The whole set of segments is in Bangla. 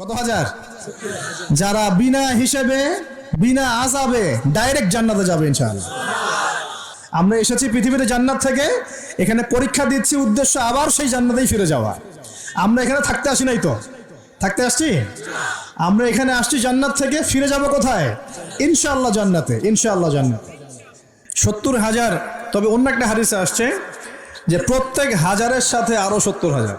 কত হাজার? যারা বিনা হিসেবে, বিনা আজাবে ডাইরেক্ট জান্নাতে যাবে ইনশাআল্লাহ। আমরা এসেছি পৃথিবীতে জান্নাত থেকে, এখানে পরীক্ষা দিচ্ছি উদ্দেশ্য আবার সেই জান্নাতেই ফিরে যাওয়া। আমরা এখানে থাকতে আসি নাই তো? থাকতে আসছি? আমরা এখানে আসছি জান্নাত থেকে, ফিরে যাব কোথায়? ইনশাআল্লাহ জান্নাতে ইনশাআল্লাহ জান্নাতে। সত্তর হাজার, তবে অন্য একটা হাদিসে আসছে যে প্রত্যেক হাজারের সাথে আরও সত্তর হাজার।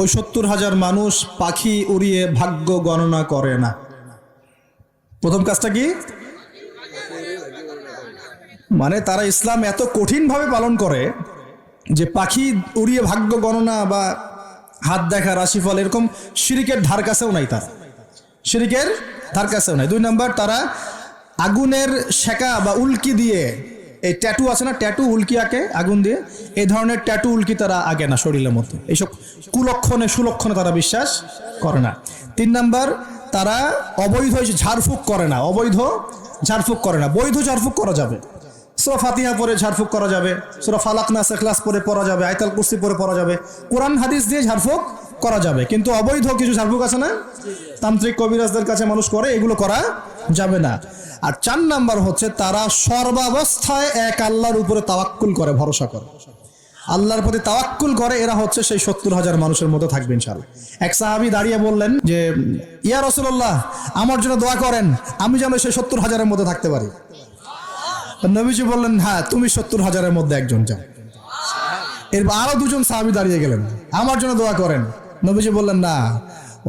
ওই সত্তর হাজার মানুষ পাখি উড়িয়ে ভাগ্য গণনা করে না। প্রথম কাজটা কি? মানে তারা ইসলাম এত কঠিনভাবে পালন করে যে পাখি উড়িয়ে ভাগ্য গণনা বা হাত দেখা, রাশিফল এরকম শিরিকের ধার কাছেও নাই তারা। শিরিকের ধার কাছেও নাই। দুই নাম্বার, তারা আগুনের শেকা বা উল্কি দিয়ে এই ট্যাটু আছে না? ট্যাটু উল্কি আঁকে আগুন দিয়ে। এই ধরনের ট্যাটু উল্কি তারা আগে না শরীরের মধ্যে। এইসব কুলক্ষণে, সুলক্ষণে তারা বিশ্বাস করে না। তিন নাম্বার, তারা অবৈধ ঝাড়ফুঁক করে না। অবৈধ ঝাড়ফুঁক করে না। বৈধ ঝাড়ফুঁক করা যাবে। সুরা ফাতিহা পরে ঝাড়ফুঁক করা যাবে। সুরা ফালাক নাস এখলাস পরে পড়া যাবে। আয়তাল কুস্তি পরে পড়া যাবে। কোরআন, হাদিস দিয়ে ঝাড়ফুঁক করা যাবে। কিন্তু অবৈধ কিছু ঝাড়ফুঁক আছে না? তান্ত্রিক কবিরাজদের কাছে মানুষ করে, এগুলো করা যাবে না। আর চার নাম্বার হচ্ছে, তারা সর্বাবস্থায় এক আল্লাহর উপরে তাওয়াক্কুল করে, ভরসা করে। আল্লাহর প্রতি তাওয়াক্কুল করে, এরা হচ্ছে সেই সত্তর হাজার মানুষের মধ্যে থাকবে ইনশাল্লাহ এক সাহাবি দাঁড়িয়ে বললেন যে, ইয়া রসুল্লাহ আমার জন্য দোয়া করেন, আমি যেন সেই সত্তর হাজারের মধ্যে থাকতে পারি। নবীজি বললেন হ্যাঁ তুমি সত্তর হাজারের মধ্যে একজন যাও। এরপর আরও দুজন সাহাবি দাঁড়িয়ে গেলেন, আমার জন্য দোয়া করেন। নবীজি বললেন, না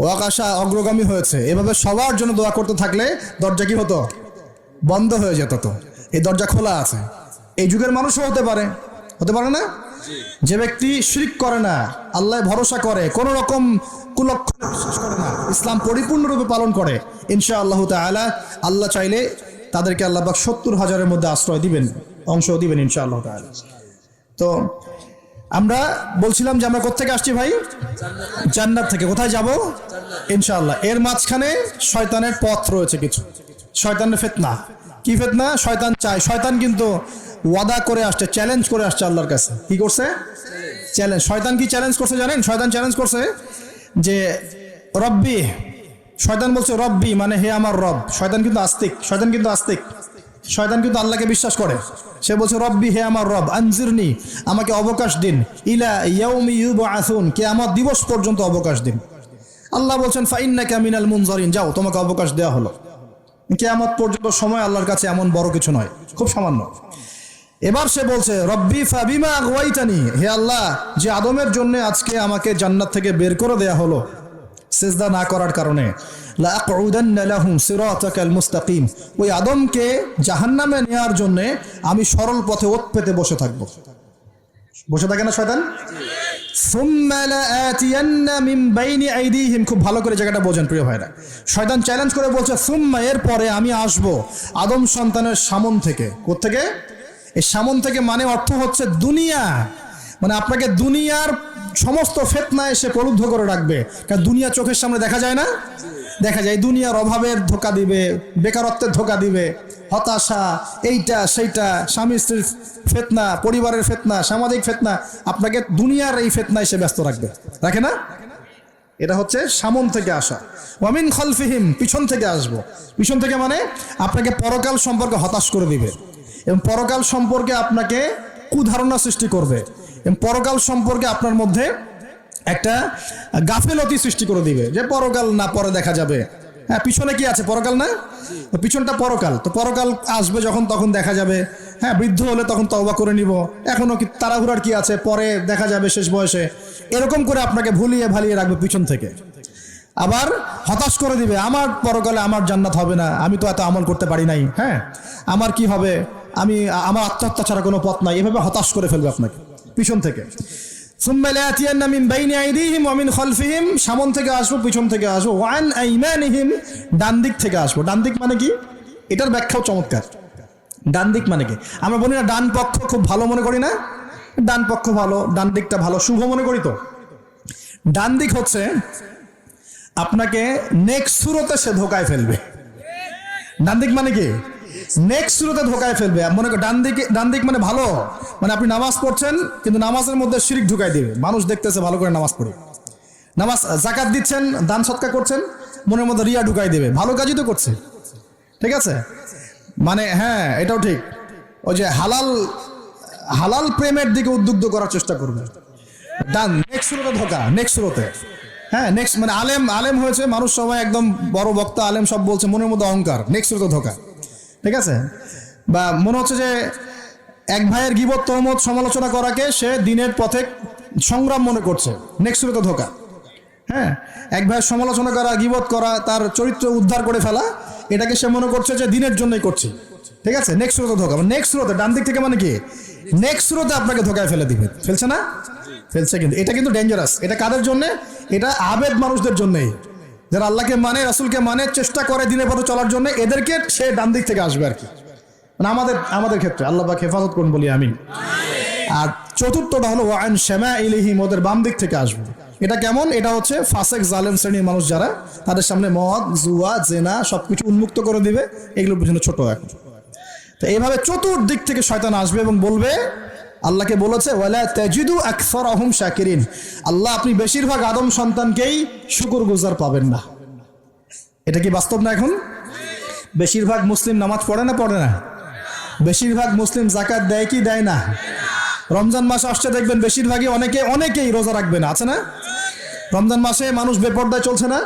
ও আকাশা অগ্রগামী হয়েছে। এভাবে সবার জন্য দোয়া করতে থাকলে দরজা কি হতো? বন্ধ হয়ে যেত তো। এই দরজা খোলা আছে। এই যুগের মানুষও হতে পারে। হতে পারে না? যে ব্যক্তি শিরিক করে না আল্লাহ ভরসা করে, কোন রকম কুলক্ষণ করে না, ইসলাম পরিপূর্ণরূপে পালন করে ইনশা আল্লাহ তাআলা আল্লাহ চাইলে তাদেরকে আল্লাহ সত্তর হাজারের মধ্যে আশ্রয় দিবেন, অংশ দিবেন ইনশা আল্লাহ তো আমরা বলছিলাম যে আমরা কোথেকে আসছি ভাই? জান্নাত থেকে। কোথায় যাব? ইনশাআল্লাহ। এর মাঝখানে শয়তানের পথ রয়েছে কিছু। শয়তানের ফেতনা। কি ফেতনা? শয়তান চায়। শয়তান কিন্তু ওয়াদা করে আসছে চ্যালেঞ্জ করে আসছে আল্লাহর কাছে। কি করছে? চ্যালেঞ্জ শয়তান কি চ্যালেঞ্জ করছে জানেন? শয়তান চ্যালেঞ্জ করছে যে, রব্বি। শয়তান বলছে, রব্বি মানে হে আমার রব। শয়তান কিন্তু আস্তিক। শয়তান কিন্তু আস্তিক। শয়তান কিন্তু আল্লাহকে বিশ্বাস করে। সে বলছে, রব্বি, হে আমার রব, আনজিরনি, আমাকে অবকাশ দিন। ইলা ইয়াউমি ইউব আসুন কে আমার দিবস পর্যন্ত অবকাশ দিন। আল্লাহ বলছেন, ফাইন্নাকা মিনাল মুনজারিন, যাও, তোমাকে অবকাশ দেওয়া হলো। কিয়ামত পর্যন্ত সময় আল্লাহর কাছে এমন বড় কিছু নয়, খুব সামান্য। এবার সে বলছে, রব্বি, ফাবিমা আগুয়াইতানি হে আল্লাহ, যে আদমের জন্য আজকে আমাকে জান্নাত থেকে বের করে দেয়া হলো সেজদা না করার কারণে। ওই আদমকে জাহান্নামে নেওয়ার জন্য আমি সরল পথে ওত পেতে বসে থাকব। বসে থাকে না শয়তান? খুব ভালো করে জায়গাটা বোঝেন প্রিয় ভাইরা। শয়তান চ্যালেঞ্জ করে বলছে, সুম্মা এর পরে আমি আসব আদম সন্তানের সামন থেকে। কোত্থেকে? এই সামন থেকে মানে অর্থ হচ্ছে দুনিয়া। মানে আপনাকে দুনিয়ার সমস্ত ফেতনা এসে প্রলুব্ধ করে রাখবে। কারণ দুনিয়া চোখের সামনে দেখা যায় না? দেখা যায় দুনিয়ার অভাবের ধোকা দিবে, বেকারত্বের ধোকা দিবে, হতাশা, এইটা, সেইটা, স্বামী স্ত্রীর ফেতনা, পরিবারের ফেতনা, সামাজিক ফেতনা, আপনাকে দুনিয়ার এই ফেতনা এসে ব্যস্ত রাখবে। রাখে না? এটা হচ্ছে সামন থেকে আসা। ওয়ামিন খলফিহিম, পিছন থেকে আসব। পিছন থেকে মানে আপনাকে পরকাল সম্পর্কে হতাশ করে দিবে। এবং পরকাল সম্পর্কে আপনাকে কুধারণা সৃষ্টি করবে। পরকাল সম্পর্কে আপনার মধ্যে একটা গাফেলতি সৃষ্টি করে দিবে যে পরকাল না, পরে দেখা যাবে। হ্যাঁ পিছনে কি আছে? পরকাল না? পিছনটা পরকাল। তো পরকাল আসবে যখন, তখন দেখা যাবে। হ্যাঁ বৃদ্ধ হলে তখন তওবা করে নিব। এখনও কি তাড়াহুড়ার কি আছে? পরে দেখা যাবে শেষ বয়সে। এরকম করে আপনাকে ভুলিয়ে ভালিয়ে রাখবে পিছন থেকে। আবার হতাশ করে দিবে, আমার পরকালে আমার জান্নাত হবে না। আমি তো এত আমল করতে পারি নাই। হ্যাঁ আমার কি হবে? আমি, আমার আত্মহত্যা ছাড়া কোনো পথ নাই। এভাবে হতাশ করে ফেলবে আপনাকে। পিছন থেকে। মিন মিন সামন থেকে আসব, পিছন থেকে আসব। ওয়ান আইমানিহিম, ডান দিক থেকে আসব। ডান দিক মানে কি? এটার ব্যাখ্যাও চমৎকার। ডান দিক মানে কি? আমরা বলি না ডান পক্ষ খুব ভালো মনে করি না? ডান পক্ষ ভালো, ডান দিকটা ভালো, শুভ মনে করি তো? ডান দিক হচ্ছে, আপনাকে নেক্সট সুরতে সে ধোকায় ফেলবে। ডান দিক মানে কি? নেক্সট সুরতে ধোকায় ফেলবে। মনে কর, ডান দিকে ডান দিক মানে ভালো। মানে আপনি নামাজ পড়ছেন, কিন্তু নামাজের মধ্যে শিরিক ঢুকাই দিবে। মানুষ দেখতেছে ভালো করে নামাজ পড়ে। নামাজ জাকাত দিচ্ছেন, দান সৎকার করছেন, মনের মধ্যে রিয়া ঢুকাই দেবে। ভালো কাজই তো করছে। ঠিক আছে? মানে হ্যাঁ এটাও ঠিক। ওই যে হালাল হালাল প্রেমের দিকে উদ্বুদ্ধ করার চেষ্টা করবে। ডান নেক্সট সুরতে ধোকা। নেক্সট সুরতে হ্যাঁ নেক্সট মানে আলেম আলেম হয়েছে। মানুষ সবাই একদম বড় বক্তা, আলেম সব বলছে, মনের মধ্যে অহংকার। নেক্সট সুরতে ধোকা। ঠিক আছে? বা মনে হচ্ছে যে এক ভাইয়ের গিবত তহমত সমালোচনা করাকে সে দিনের পথে সংগ্রাম মনে করছে। নেক্সট সুরতে ধোকা। হ্যাঁ? এক ভাইয়ের সমালোচনা করা গিবত করা তার চরিত্র উদ্ধার করে ফেলা এটাকে সে মনে করছে যে দিনের জন্যই করছে। ঠিক আছে? নেক্সট স্রোতে ধোকা। নেক্সট স্রোতে ডান দিক থেকে মানে কি? নেক্সট স্রোতে আপনাকে ধোকায় ফেলে দিবে। ফেলছে না? ফেলছে কিন্তু। এটা কিন্তু ডেঞ্জারাস এটা কাদের জন্য? এটা আবেদ মানুষদের জন্যই। যারা আল্লাহকে মানে রাসুলকে মানে চেষ্টা করে দিনের পথে চলার জন্য, এদেরকে সে ডান দিক থেকে আসবে আর কি। মানে আমাদের আমাদের ক্ষেত্রে, আল্লাহ পাক হেফাজত করুন বলি আমি আর চতুর্থটা হলো, ওয়ান শ্যামা ইলিহিম ওদের বাম দিক থেকে আসবে। এটা কেমন? এটা হচ্ছে ফাসেক জালেম শ্রেণির মানুষ যারা, তাদের সামনে মদ, জুয়া, জেনা, সবকিছু উন্মুক্ত করে দিবে। এগুলো পিছনে ছোট এখন। তো এইভাবে চতুর্দিক থেকে শয়তান আসবে এবং বলবে আল্লাহকে বলেছে, ওয়ালা তাজিদু আকসর আহম শাকিরিন। আল্লাহ আপনি বেশিরভাগ আদম সন্তানকেই শুকুর গুজার পাবেন না। এটা কি বাস্তব না এখন? বেশিরভাগ মুসলিম নামাজ পড়ে না পড়ে না? বেশিরভাগ মুসলিম জাকাত দেয় কি, দেয় না? রমজান মাস আসছে, দেখবেন বেশিরভাগই অনেকে, অনেকেই রোজা রাখবে না, আছে না? রমজান মাসে মানুষ বেপর্দায় চলছে না?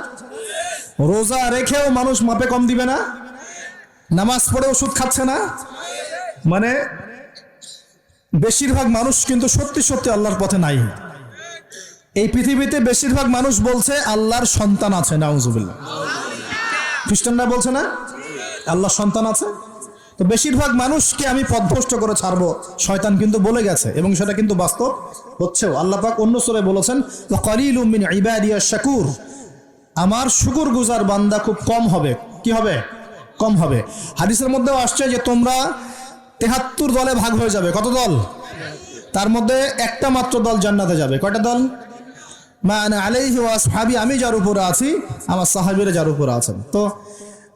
রোজা রেখেও মানুষ মাপে কম দিবে না? নামাজ পড়ে ওষুধ খাচ্ছে না? মানে বেশিরভাগ মানুষ কিন্তু সত্যি সত্যি আল্লাহর পথে নাই। এই পৃথিবীতে বেশিরভাগ মানুষ বলছে, আল্লাহর সন্তান আছে, নাউজুবিল্লাহ। খ্রিস্টানরা বলছে না? আল্লাহর সন্তান আছে? তো বেশিরভাগ মানুষকে আমি পথভ্রষ্ট করে ছাড়বো, শয়তান কিন্তু বলে গেছে এবং সেটা কিন্তু বাস্তব হচ্ছেও। আল্লাহ পাক অন্য সরে বলেছেন কলিল ইবাদিয়া শাকুর। আমার শুকুর গুজার বান্দা খুব কম হবে। কি হবে? কম হবে। হাদিসের মধ্যেও আসছে যে তোমরা তেহাত্তর দলে ভাগ হয়ে যাবে। কত দল? তার মধ্যে একটা মাত্র দল জান্নাতে যাবে। কয়টা দল? মানে আলাইহি ওয়াসহাবি আমি যার উপরে আছি, আমার সাহাবিরা যার উপরে আছেন। তো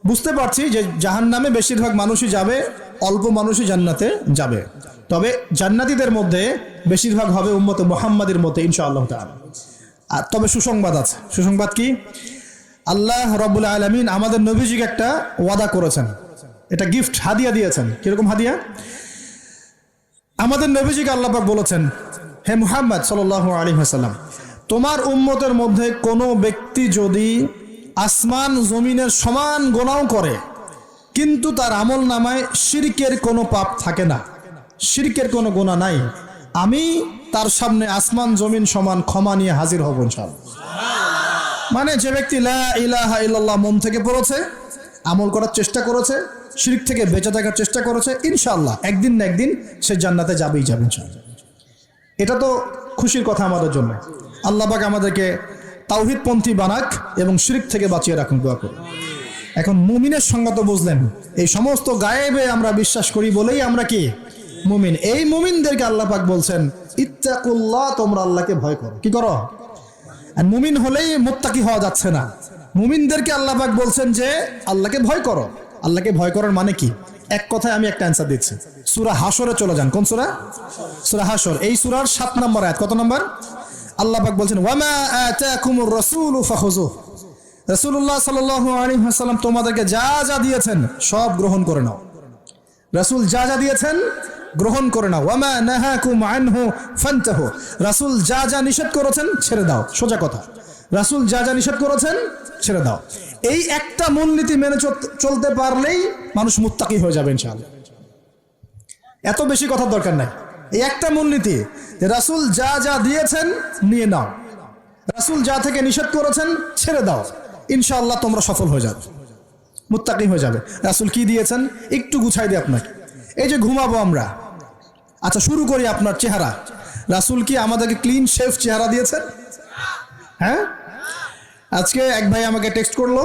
বুঝতে পারছি যে জাহান নামে বেশিরভাগ মানুষই যাবে, অল্প মানুষই জান্নাতে যাবে। তবে জান্নাতীদের মধ্যে বেশিরভাগ হবে উম্মতে মোহাম্মদের মধ্যে, ইনশাআল্লাহ তাআলা। আর তবে সুসংবাদ আছে। সুসংবাদ কি? আল্লাহ রব্বুল আলমিন আমাদের নবীজিকে একটা ওয়াদা করেছেন। এটা গিফট হাদিয়া দিয়েছেন। কীরকম হাদিয়া? আমাদের নবীজিকে আল্লাপাক বলেছেন, হে মুহাম্মদ সাল আলী হাসাল্লাম তোমার উম্মতের মধ্যে কোনো ব্যক্তি যদি আসমান, জমিনের সমান গোনাও করে, কিন্তু তার আমল নামায় শিরকের কোনো পাপ থাকে না। শিরকের কোনো গোনা নাই। আমি তার সামনে আসমান, জমিন সমান ক্ষমা নিয়ে হাজির হব ইনশাআল্লাহ। মানে যে ব্যক্তি লা ইলাহা ইল্লাল্লাহ মন থেকে পড়েছে, আমল করার চেষ্টা করেছে শিরিক থেকে বেঁচে থাকার চেষ্টা করেছে, ইনশাআল্লাহ। একদিন না একদিন সে জান্নাতে যাবেই যাবে এটা তো খুশির কথা আমাদের জন্য। আল্লাহ পাক আমাদেরকে তাওহিদপন্থী বানাক এবং শিরিক থেকে বাঁচিয়ে রাখুন, দোয়া করুন। এখন মুমিনের সঙ্গত বুঝলেন। এই সমস্ত গায়েবে আমরা বিশ্বাস করি বলেই আমরা কি? মুমিন। এই মুমিনদেরকে আল্লাহ পাক বলছেন, ইত্তাকুল্লাহ, তোমরা আল্লাহকে ভয় করো। কি করো? মুমিন হলেই মোত্তাকি হওয়া যাচ্ছে না। মুমিনদেরকে আল্লাহ পাক বলছেন যে, আল্লাহকে ভয় করো। আল্লাহকে ভয় করার মানে কি? এক কথায় আমি একটা অ্যান্সার দিচ্ছি। সুরা হাসরে চলে যান। কোন সুরা? সুরা হাসর এই সুরার সাত নম্বর আয়াত কত নম্বর? আল্লাহ পাক বলছেন, ওয়ামা আতাকুমুর রাসূল ফাখুযুহ। রাসূলুল্লাহ সাল্লাল্লাহু আলাইহি ওয়াসাল্লাম তোমাদেরকে যা যা দিয়েছেন সব গ্রহণ করে নাও। রাসূল যা যা দিয়েছেন গ্রহণ করে নাও। ওয়ামা নাহাকুম আনহু ফান্তাহু। রাসূল যা যা নিষেধ করেছেন ছেড়ে দাও। সোজা কথা। রাসূল যা যা নিষেধ করেছেন ছেড়ে দাও। এই একটা মূলনীতি মেনে চল- চলতে পারলেই মানুষ মুত্তাকি হয়ে যাবে ইনশাআল্লাহ। এত বেশি কথার দরকার নাই। এই একটা মূলনীতি রাসূল যা যা দিয়েছেন নিয়ে নাও। রাসূল যা থেকে নিষেধ করেছেন ছেড়ে দাও। ইনশাআল্লাহ তোমরা সফল হয়ে যাবে। মুত্তাকি হয়ে যাবে। রাসূল কি দিয়েছেন? একটু গুছাই দিই আপনাকে। এই যে ঘুমাবো আমরা। আচ্ছা শুরু করি আপনার চেহারা। রাসুল কি আমাদেরকে ক্লিন শেফ চেহারা দিয়েছেন? হ্যাঁ? আজকে এক ভাই আমাকে টেক্সট করল,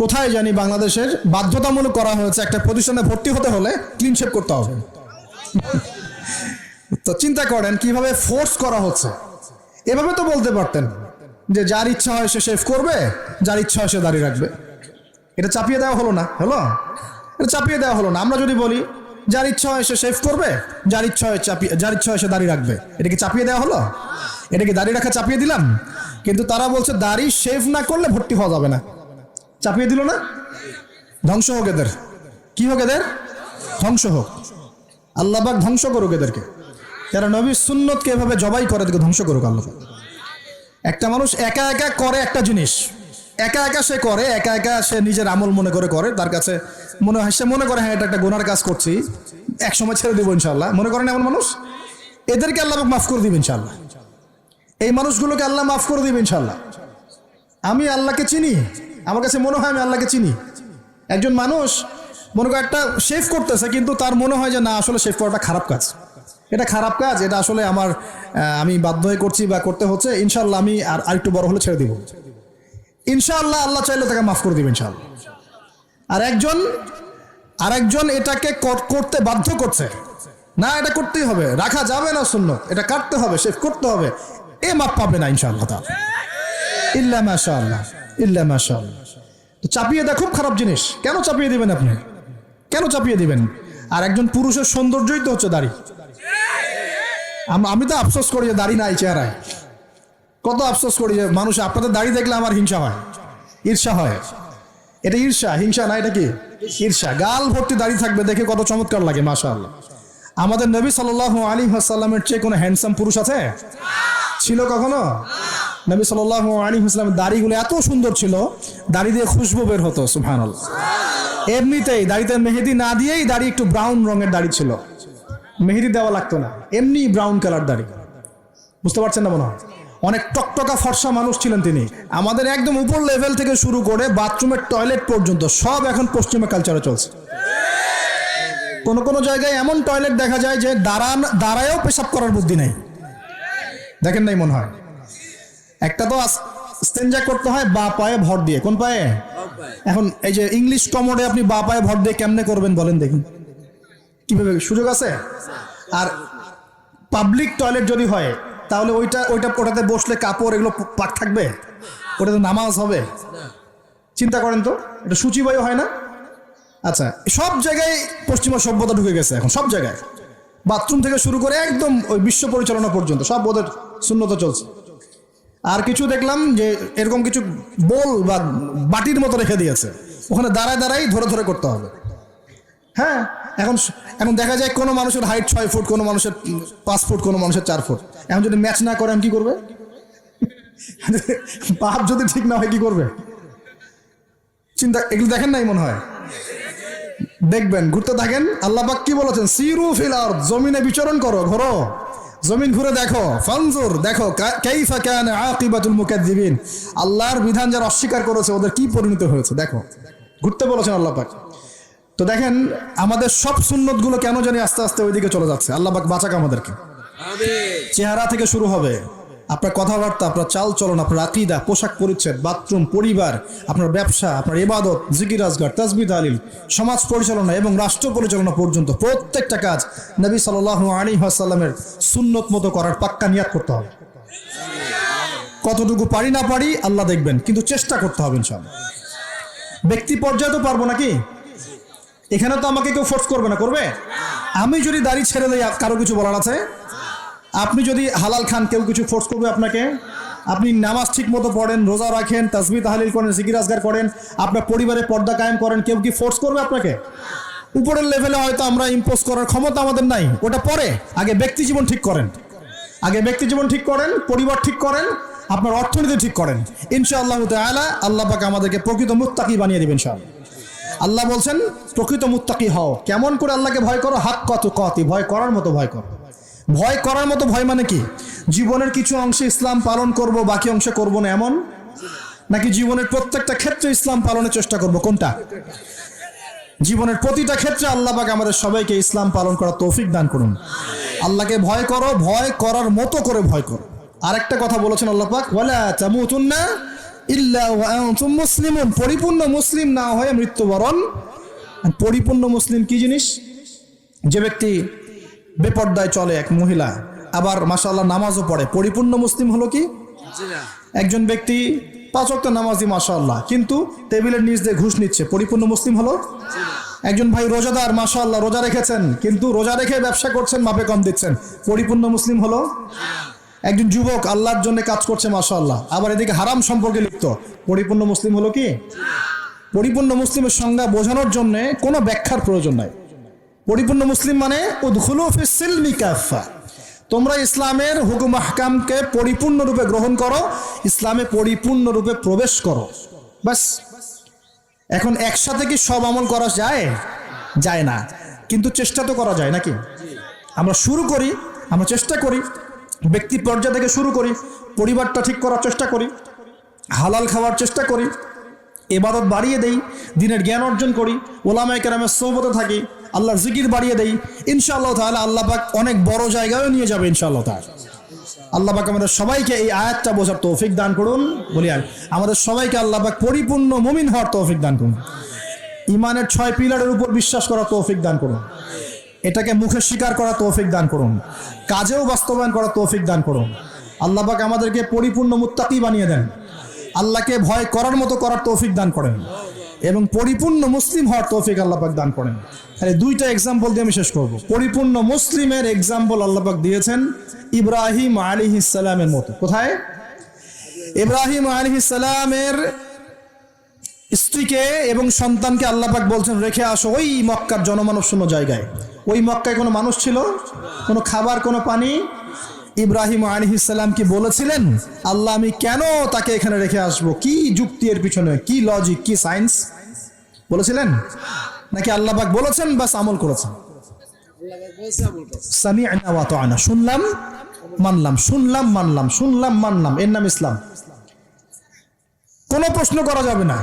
কোথায় জানি বাংলাদেশের বাধ্যতামূলক করা হয়েছে একটা প্রতিষ্ঠানে ভর্তি হতে হলে ক্লিন শেপ করতে হবে। তো চিন্তা করেন কীভাবে ফোর্স করা হচ্ছে। এভাবে তো বলতে পারতেন যে যার ইচ্ছা হয় সে শেভ করবে, যার ইচ্ছা হয় সে দাঁড়িয়ে রাখবে। এটা চাপিয়ে দেওয়া হলো না, হলো? এটা চাপিয়ে দেওয়া হলো না। আমরা যদি বলি, যার ইচ্ছা হয় সে শেভ করবে, যার ইচ্ছা হয় চাপিয়ে যার ইচ্ছা হয় সে দাঁড়িয়ে রাখবে। এটাকে চাপিয়ে দেওয়া হলো? এটাকে দাঁড়িয়ে রাখা চাপিয়ে দিলাম? কিন্তু তারা বলছে, দাড়ি শেভ না করলে ভর্তি হওয়া যাবে না। চাপিয়ে দিল না? ধ্বংস হোক এদের। কি হোক এদের? ধ্বংস হোক। আল্লাহবাক ধ্বংস করুক এদেরকে। যারা নবী সুন্নতকে এভাবে জবাই করে এদেরকে ধ্বংস করুক আল্লাহ একটা মানুষ একা একা করে একটা জিনিস। একা একা সে করে, একা একা সে নিজের আমল মনে করে করে। তার কাছে মনে হয়, সে মনে করে হ্যাঁ এটা একটা গোনার কাজ করছি। এক সময় ছেড়ে দেবো ইনশাল্লাহ মনে করেন এমন মানুষ? এদেরকে আল্লাহ মাফ করে দিবে ইনশাল্লাহ এই মানুষগুলোকে আল্লাহ মাফ করে দিবে ইনশাল্লাহ আমি আল্লাহকে চিনি। আমার কাছে মনে হয় আমি আল্লাহকে চিনি। একজন মানুষ মনে করে একটা শেভ করতেছে, কিন্তু তার মনে হয় যে না, আসলে শেভ করাটা খারাপ কাজ। এটা খারাপ কাজ, এটা আসলে আমার আমি বাধ্য হয়ে করছি বা করতে হচ্ছে ইনশাল্লাহ আমি আর আরেকটু বড় হলে ছেড়ে দিব। ইনশাআল্লাহ আল্লাহ চাইলে তাকে মাফ করে দিবে ইনশাআল্লাহ। আর একজন, আরেকজন এটাকে করতে বাধ্য করছে। না, এটা করতেই হবে। রাখা যাবে না শূন্য এটা কাটতে হবে শেভ করতে হবে। এ মাপ পাবে না ইনশাআল্লাহ তাহলে ইল্লা মাশাআল্লাহ ইল্লা মাশাআল্লাহ। তো চাপিয়ে দেয় খুব খারাপ জিনিস। কেন চাপিয়ে দিবেন আপনি? কেন চাপিয়ে দিবেন? আর একজন পুরুষের সৌন্দর্যই তো হচ্ছে দাড়ি। আমি তো আফসোস করি যে দাড়ি নাই চেহারায়। কত আফসোস করি যে মানুষ, আপনাদের দাড়ি দেখলে আমার হিংসা হয়। ঈর্ষা হয়। এটা ঈর্ষা, হিংসা না এটা কি? ঈর্ষা। গাল ভর্তি দাড়ি থাকবে দেখে কত চমৎকার লাগে মাশা আল্লাহ আমাদের নবী সাল আলী আসাল্লামের চেয়ে কোনো হ্যান্ডসাম পুরুষ আছে? ছিল কখনো? নবী সাল আলী হাসলামের দাড়িগুলো এত সুন্দর ছিল, দাড়ি দিয়ে খুশবু বের হতো সুফান এমনিতেই দাড়িতে মেহেদি না দিয়েই দাড়ি একটু ব্রাউন রঙের দাড়ি ছিল। মেহেদি দেওয়া লাগতো না, এমনি ব্রাউন কালার দাড়ি। বুঝতে পারছেন না মনে হয়? অনেক টকটকা ফর্সা মানুষ ছিলেন তিনি। আমাদের একদম উপর লেভেল থেকে শুরু করে বাথরুমের টয়লেট পর্যন্ত, সব এখন পশ্চিমা কালচারে চলছে। কোন কোন জায়গায় এমন টয়লেট দেখা যায় যে দাঁড়ান, দাঁড়ায়ও পেশাব করার বুদ্ধি নেই। দেখেন নাই মনে হয়। একটা তো স্টেঞ্জা করতে হয়, বা পায়ে ভর দিয়ে। কোন পায়ে? এখন এই যে ইংলিশ কমোডে আপনি বা পায়ে ভর দিয়ে কেমনে করবেন বলেন দেখুন কীভাবে? সুযোগ আছে? আর পাবলিক টয়লেট যদি হয়, তাহলে ওইটা ওইটা ওটাতে বসলে কাপড় এগুলো পাক থাকবে? ওটাতে নামাজ হবে? চিন্তা করেন তো। এটা সূচিবায়ু হয় না? আচ্ছা সব জায়গায় পশ্চিমা সভ্যতা ঢুকে গেছে এখন, সব জায়গায়। বাথরুম থেকে শুরু করে একদম ওই বিশ্ব পরিচালনা পর্যন্ত, সব ওদের শূন্যতা চলছে। আর কিছু দেখলাম যে এরকম কিছু বোল বা বাটির মতো রেখে দিয়েছে। ওখানে দাঁড়ায় দাঁড়াই ধরে ধরে করতে হবে। হ্যাঁ এখন এখন দেখা যায় কোনো মানুষের হাইট ছয় ফুট, কোনো মানুষের পাঁচ ফুট, কোনো মানুষের চার ফুট। এখন যদি ম্যাচ না করেন কি করবে? পাপ যদি ঠিক না হয়, কি করবে? চিন্তা, এগুলো দেখেন নাই মনে হয়? দেখবেন ঘুরতে থাকেন আল্লাহ পাক কি বলেছেন? সিরু ফিল আরদ জমিনে বিচরণ করো ঘোরো। জমিন ঘুরে দেখো ফানজুর দেখো কাইফা কানা আকিবাতুল মুকাদ্দিবিন। আল্লাহর বিধান যারা অস্বীকার করেছে ওদের কি পরিণত হয়েছে? দেখো ঘুরতে বলেছেন আল্লাহ পাক। তো দেখেন আমাদের সব সুন্নতগুলো কেন জানি আস্তে আস্তে ওইদিকে চলে যাচ্ছে? আল্লাহ পাক বাঁচাক আমাদেরকে। চেহারা থেকে শুরু হবে। আপনার কথাবার্তা, আপনার চাল চলন আপনার আকিদা, পোশাক পরিচ্ছেদ, বাথরুম, পরিবার, আপনার ব্যবসা, আপনার ইবাদত, জিকির, আজগার তাজবিদ আলিল সমাজ পরিচালনা এবং রাষ্ট্র পরিচালনা পর্যন্ত প্রত্যেকটা কাজ নবী সাল আলী আসাল্লামের সুন্নত মতো করার পাক্কা নিয়াত করতে হবে। কতটুকু পারি না পারি, আল্লাহ দেখবেন, কিন্তু চেষ্টা করতে হবে ইনশাআল্লাহ। ব্যক্তি পর্যায়ে তো পারব নাকি? এখানে তো আমাকে কেউ ফোর্স করবে না, করবে? আমি যদি দাড়ি ছেড়ে দেই কারও কিছু বলার আছে? আপনি যদি হালাল খান, কেউ কিছু ফোর্স করবে আপনাকে। আপনি নামাজ ঠিক মতো পড়েন, রোজা রাখেন তাসবি তাহালিল করেন, জিকির আজগার করেন, আপনার পরিবারে পর্দা কায়েম করেন, কেউ কি ফোর্স করবে আপনাকে? উপরের লেভেলে হয়তো আমরা ইম্পোজ করার ক্ষমতা আমাদের নাই, ওটা পরে। আগে ব্যক্তি জীবন ঠিক করেন। আগে ব্যক্তি জীবন ঠিক করেন, পরিবার ঠিক করেন, আপনার অর্থনীতি ঠিক করেন। ইনশাআল্লাহ তাআলা আল্লাহ পাক আমাদেরকে প্রকৃত মুত্তাকি বানিয়ে দিবেন ইনশাআল্লাহ। আল্লাহ বলছেন, প্রকৃত মুত্তাকি হও। কেমন করে আল্লাহকে ভয় করো? হাক কত কতি ভয় করার মতো ভয় করো। ভয় করার মতো ভয় মানে কি? জীবনের কিছু অংশে ইসলাম পালন করব, বাকি অংশে করব না এমন? নাকি জীবনের প্রত্যেকটা ক্ষেত্রে ইসলাম পালনের চেষ্টা করব? কোনটা? জীবনের প্রতিটা ক্ষেত্রে আল্লাহ পাক আমাদের সবাইকে ইসলাম পালন করার তৌফিক দান করুন। আল্লাহকে ভয় করো, ভয় করার মতো করে ভয় করো। আরেকটা কথা বলেছেন আল্লাহ পাক, ওয়ালা তামুতুন্না ইল্লা মুসলিমুন। পরিপূর্ণ মুসলিম না হয়ে মৃত্যুবরণ। পরিপূর্ণ মুসলিম কি জিনিস? যে ব্যক্তি বেপর্দায় চলে এক মহিলা। আবার মাশাআল্লাহ নামাজও পড়ে। পরিপূর্ণ মুসলিম হলো কি? একজন ব্যক্তি পাঁচ ওয়াক্ত নামাজি মাশাআল্লাহ। কিন্তু টেবিলের নিচ দিয়ে ঘুষ নিচ্ছে। পরিপূর্ণ মুসলিম হলো? একজন ভাই রোজাদার মাশাআল্লাহ রোজা রেখেছেন। কিন্তু রোজা রেখে ব্যবসা করছেন মাপে কম দিচ্ছেন। পরিপূর্ণ মুসলিম হলো? একজন যুবক আল্লাহর জন্য কাজ করছে মাশাআল্লাহ। আবার এদিকে হারাম সম্পর্কে লিপ্ত। পরিপূর্ণ মুসলিম হলো কি? পরিপূর্ণ মুসলিমের সংজ্ঞা বোঝানোর জন্য কোনো ব্যাখ্যার প্রয়োজন নাই। পরিপূর্ণ মুসলিম মানে কাফা তোমরা ইসলামের হুকুম আহকামকে পরিপূর্ণরূপে গ্রহণ করো, ইসলামে পরিপূর্ণরূপে প্রবেশ করো। বাস এখন একসাথে কি সব আমল করা যায়? যায় না। কিন্তু চেষ্টা তো করা যায় নাকি? আমরা শুরু করি, আমরা চেষ্টা করি, ব্যক্তি পর্যায় থেকে শুরু করি, পরিবারটা ঠিক করার চেষ্টা করি, হালাল খাওয়ার চেষ্টা করি, এবাদত বাড়িয়ে দেই, দিনের জ্ঞান অর্জন করি, ওলামায় কেরামের সৌবতে থাকি আল্লাহর জিকির বাড়িয়ে দেই। ইনশাআল্লাহ তাহলে আল্লাহ পাক অনেক বড় জায়গায়ও নিয়ে যাবে ইনশাআল্লাহ তাহলে আল্লাহ পাক আমাদের সবাইকে এই আয়াতটা বোঝার তৌফিক দান করুন। বলি আর আমাদের সবাইকে আল্লাহ পাক পরিপূর্ণ মুমিন হওয়ার তৌফিক দান করুন। ইমানের ছয় পিলারের উপর বিশ্বাস করার তৌফিক দান করুন। এটাকে মুখে স্বীকার করার তৌফিক দান করুন। কাজেও বাস্তবায়ন করার তৌফিক দান করুন। আল্লাহ পাক আমাদেরকে পরিপূর্ণ মুত্তাকি বানিয়ে দেন। আল্লাহকে ভয় করার মতো করার তৌফিক দান করেন। এবং পরিপূর্ণ মুসলিম হওয়ার তৌফিক আল্লাহ পাক দান করেন। তাহলে দুইটা এক্সাম্পল দিয়ে আমি শেষ করব। পরিপূর্ণ মুসলিমের এক্সাম্পল আল্লাহ পাক দিয়েছেন ইব্রাহিম আলী ইসালামের মতো। কোথায়? ইব্রাহিম আলী ইসালামের স্ত্রীকে এবং সন্তানকে আল্লাহ পাক বলছেন, রেখে আসো ওই মক্কার জনমানব শূন্য জায়গায়। ওই মক্কায় কোনো মানুষ ছিল? কোনো খাবার, কোনো পানি? ইব্রাহিম আলী ইসাল্লাম কি বলেছিলেন? আল্লাহ আমি কেন তাকে এখানে রেখে আসব? কি যুক্তি এর পিছনে? কি লজিক কি সায়েন্স বলেছিলেন? নাকি আল্লাহ পাক বলেছেন? বাস আমল করেছেন। শুনলাম, মানলাম। শুনলাম মানলাম। শুনলাম, মানলাম। এর নাম ইসলাম। কোনো প্রশ্ন করা যাবে না।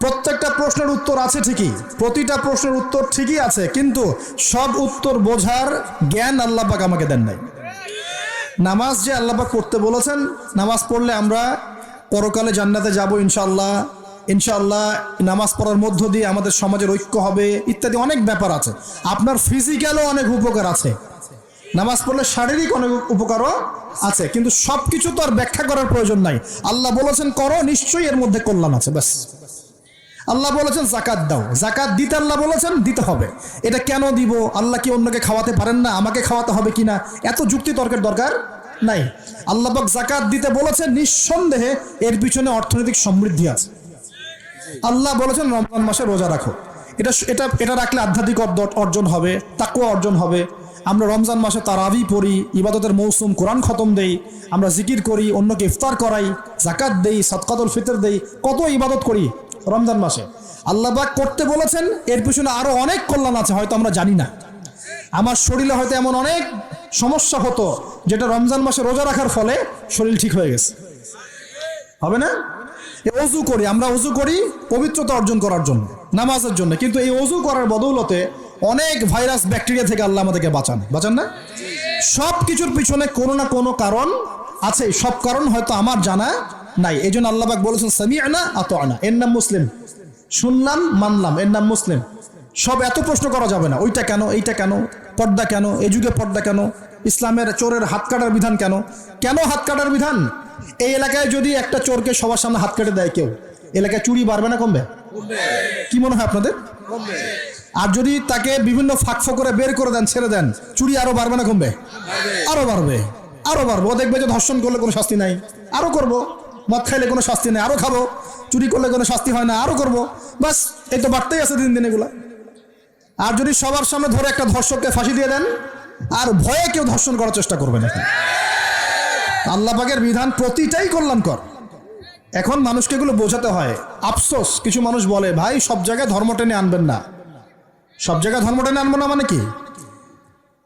প্রত্যেকটা প্রশ্নের উত্তর আছে ঠিকই। প্রতিটা প্রশ্নের উত্তর ঠিকই আছে। কিন্তু সব উত্তর বোঝার জ্ঞান আল্লাহ পাক আমাকে দেন নাই। নামাজ যে আল্লাহ পাক পড়তে বলেছেন, নামাজ পড়লে আমরা পরকালে জান্নাতে যাব ইনশাআল্লাহ। ইনশাআল্লাহ নামাজ পড়ার মধ্য দিয়ে আমাদের সমাজের ঐক্য হবে, ইত্যাদি অনেক ব্যাপার আছে। আপনার ফিজিক্যালও অনেক উপকার আছে। নামাজ পড়লে শারীরিক অনেক উপকারও আছে, কিন্তু সব কিছু তো আর ব্যাখ্যা করার প্রয়োজন নাই। আল্লাহ বলেছেন, করো, নিশ্চয়ই এর মধ্যে কল্যাণ আছে। ব্যাস। আল্লাহ বলেছেন, জাকাত দাও। জাকাত দিতে আল্লাহ বলেছেন, দিতে হবে। এটা কেন দিব? আল্লাহ কি অন্যকে খাওয়াতে পারেন না? আমাকে খাওয়াতে হবে কিনা এত যুক্তি তর্কের দরকার নাই। আল্লাহবাক জাকাত দিতে বলেছেন, নিঃসন্দেহে এর পিছনে অর্থনৈতিক সমৃদ্ধি আছে। আল্লাহ বলেছেন, রমজান মাসে রোজা রাখো। এটা এটা এটা রাখলে আধ্যাত্মিক অর্জন হবে তাকুয়া অর্জন হবে। আমরা রমজান মাসে তারাবি পড়ি, ইবাদতের মৌসুম কোরআন খতম দেই, আমরা জিকির করি, অন্যকে ইফতার করাই, জাকাত দেই সৎকাতুল ফিতর দেই, কত ইবাদত করি। রমজান মাসে। আল্লাহ পাক করতে বলেছেন, এর পিছনে আরও অনেক কল্যাণ আছে, হয়তো আমরা জানি না। আমার শরীরে হয়তো এমন অনেক সমস্যা হতো, যেটা রমজান মাসে রোজা রাখার ফলে শরীর ঠিক হয়ে গেছে। হবে না? অজু করি, আমরা অজু করি পবিত্রতা অর্জন করার জন্য, নামাজের জন্য। কিন্তু এই অজু করার বদৌলতে অনেক ভাইরাস, ব্যাকটেরিয়া থেকে আল্লাহ আমাদেরকে বাঁচান। বাঁচান না? সব কিছুর পিছনে কোনো না কোনো কারণ আছে, সব কারণ হয়তো আমার জানা নাই। এই জন্য আল্লাহবাক বলেছেন সামি আনা আত আনা এর নাম মুসলিম। শুনলাম মানলাম, এর নাম মুসলিম। সব এত প্রশ্ন করা যাবে না, ওইটা কেন, এইটা কেন, পর্দা কেন এই যুগে পর্দা কেন, ইসলামের চোরের হাত কাটার বিধান কেন? কেন হাত কাটার বিধান? এই এলাকায় যদি একটা চোরকে সবার সামনে হাত কেটে দেয় কেউ, এলাকায় চুরি বাড়বে না কমবে? কি মনে হয় আপনাদের? আর যদি তাকে বিভিন্ন ফাঁক করে বের করে দেন, ছেড়ে দেন, চুরি আরও বাড়বে না কমবে? আরও বাড়বে। আরও বাড়বে। দেখবে যে ধর্ষণ করলে কোনো শাস্তি নাই। আরও করব। মদ খাইলে কোনো শাস্তি নেই। আরও খাব। চুরি করলে কোনো শাস্তি হয় না। আরও করব। বাস, এই তো বাড়তেই আছে দিন দিন আর যদি সবার সামনে ধরে একটা ধর্ষককে ফাঁসি দিয়ে দেন, আর ভয়ে কেউ ধর্ষণ করার চেষ্টা করবে না। আল্লাহ পাকের বিধান প্রতিটাই কল্যাণকর। এখন মানুষকে এগুলো বোঝাতে হয়। আফসোস, কিছু মানুষ বলে, ভাই, সব জায়গায় ধর্ম টেনে আনবেন না। সব জায়গায় ধর্ম টেনে আনব না মানে কি?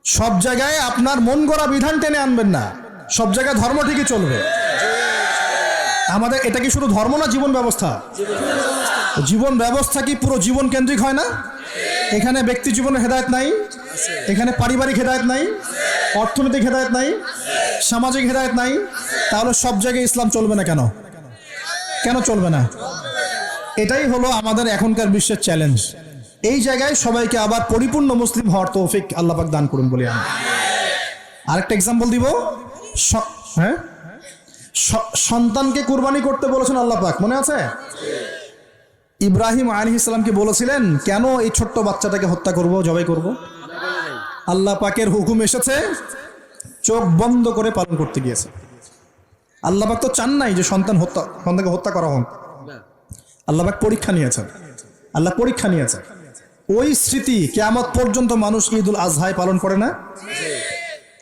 সব জায়গায় আপনার মন গড়া বিধান টেনে আনবেন না। সব জায়গায় ধর্ম ঠিকই চলবে। আমাদের, এটা কি শুধু ধর্ম না জীবন ব্যবস্থা? জীবন ব্যবস্থা কি পুরো জীবন কেন্দ্রিক হয় না? এখানে ব্যক্তি জীবনের হেদায়ত নাই। এখানে পারিবারিক হেদায়ত নাই। অর্থনৈতিক হেদায়ত নাই। সামাজিক হেদায়ত নাই। তাহলে সব জায়গায় ইসলাম চলবে না কেন? কেন চলবে না? এটাই হলো আমাদের এখনকার বিশ্বের চ্যালেঞ্জ এই জায়গায় সবাইকে আবার পরিপূর্ণ মুসলিম হওয়ার তৌফিক আল্লাহ পাক দান করুন বলে আমি। আরেকটা এক্সাম্পল দিব। হ্যাঁ? সন্তানকে কুরবানি করতে বলেছেন আল্লাহ পাক মনে আছে? ইব্রাহিম আলী ইসলামকে বলেছিলেন কেন এই ছোট্ট বাচ্চাটাকে হত্যা করব জবাই করব? আল্লাহ পাকের হুকুম এসেছে চোখ বন্ধ করে পালন করতে গিয়েছে। আল্লাহ পাক তো চান নাই যে সন্তান হত্যা সন্তানকে হত্যা করা হোক। আল্লাহ পাক পরীক্ষা নিয়েছেন। আল্লাহ পরীক্ষা নিয়েছেন। ওই স্মৃতি কেয়ামত পর্যন্ত মানুষ ঈদুল আজহায় পালন করে না?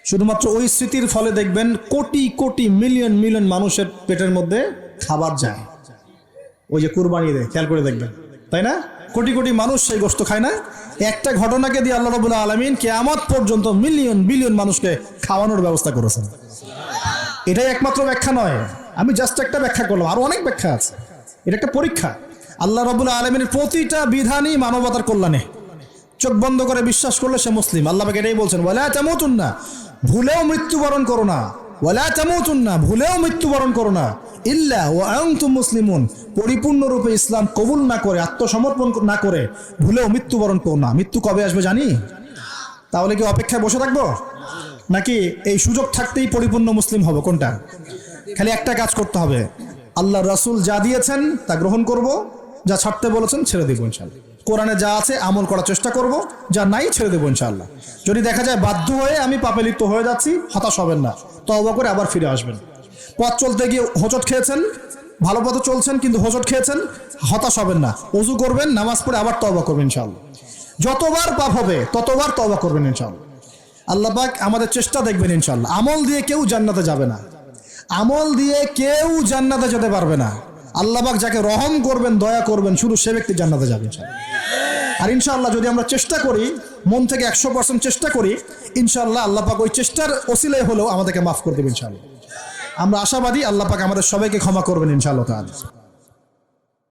শুধুমাত্র ওই স্মৃতির ফলে দেখবেন কোটি কোটি, মিলিয়ন মিলিয়ন মানুষের পেটের মধ্যে খাবার যায়। ওই যে কুরবানি দেয় খেয়াল করে দেখবেন। তাই না? কোটি কোটি মানুষ সেই গোস্ত খায় না। একটা ঘটনাকে দিয়ে আল্লাহ রবুল্লাহ আলমিন কেয়ামত পর্যন্ত মিলিয়ন, বিলিয়ন মানুষকে খাওয়ানোর ব্যবস্থা করেছেন। এটাই একমাত্র ব্যাখ্যা নয়। আমি জাস্ট একটা ব্যাখ্যা করলাম। আরও অনেক ব্যাখ্যা আছে। এটা একটা পরীক্ষা। আল্লাহ রবুল্লাহ আলমিনের প্রতিটা বিধানই মানবতার কল্যাণে। চোখ বন্ধ করে বিশ্বাস করলে সে মুসলিম। আল্লাহ পাক এটাই বলছেন, ওয়ালা তেমতুন না ভুলেও মৃত্যুবরণ করো না। ওয়ালা তেমতুন না ভুলেও মৃত্যুবরণ করো না। ইল্লা ও আয়ংতুম মুসলিমুন, পরিপূর্ণরূপে ইসলাম কবুল না করে, আত্মসমর্পণ না করে, ভুলেও মৃত্যুবরণ করো না। মৃত্যু কবে আসবে জানি? তাহলে কি অপেক্ষায় বসে থাকব? নাকি এই সুযোগ থাকতেই পরিপূর্ণ মুসলিম হব? কোনটা? খালি একটা কাজ করতে হবে। আল্লাহ রাসূল যা দিয়েছেন তা গ্রহণ করব যা ছাড়তে বলেছেন ছেড়ে দেবো ইনশাল্লাহ কোরআনে যা আছে আমল করার চেষ্টা করব, যা নাই ছেড়ে দেবো ইনশাল্লাহ যদি দেখা যায় বাধ্য হয়ে আমি পাপে লিপ্ত হয়ে যাচ্ছি, হতাশ হবেন না। তওবা করে আবার ফিরে আসবেন। পথ চলতে গিয়ে হোঁচট খেয়েছেন, ভালো পথে চলছেন কিন্তু হোঁচট খেয়েছেন, হতাশ হবেন না। অজু করবেন, নামাজ পড়ে আবার তওবা করবেন ইনশাল্লাহ যতবার পাপ হবে, ততবার তওবা করবেন ইনশাল্লাহ আল্লাহ পাক আমাদের চেষ্টা দেখবেন ইনশাল্লাহ আমল দিয়ে কেউ জান্নাতে যাবে না। আমল দিয়ে কেউ জান্নাতে যেতে পারবে না। আল্লাহ পাক যাকে রহম করবেন, দয়া করবেন, শুধু সে ব্যক্তি জান্নাতে যাবে আর ইনশাআল্লাহ যদি আমরা চেষ্টা করি, মন থেকে একশো পার্সেন্ট চেষ্টা করি, ইনশাআল্লাহ আল্লাপাক ওই চেষ্টার অসিলে হলেও আমাদেরকে মাফ করে দেবে ইনশাআল্লাহ। আমরা আশাবাদী আল্লাহ পাক আমাদের সবাইকে ক্ষমা করবেন ইনশাআল্লাহ তাআলা।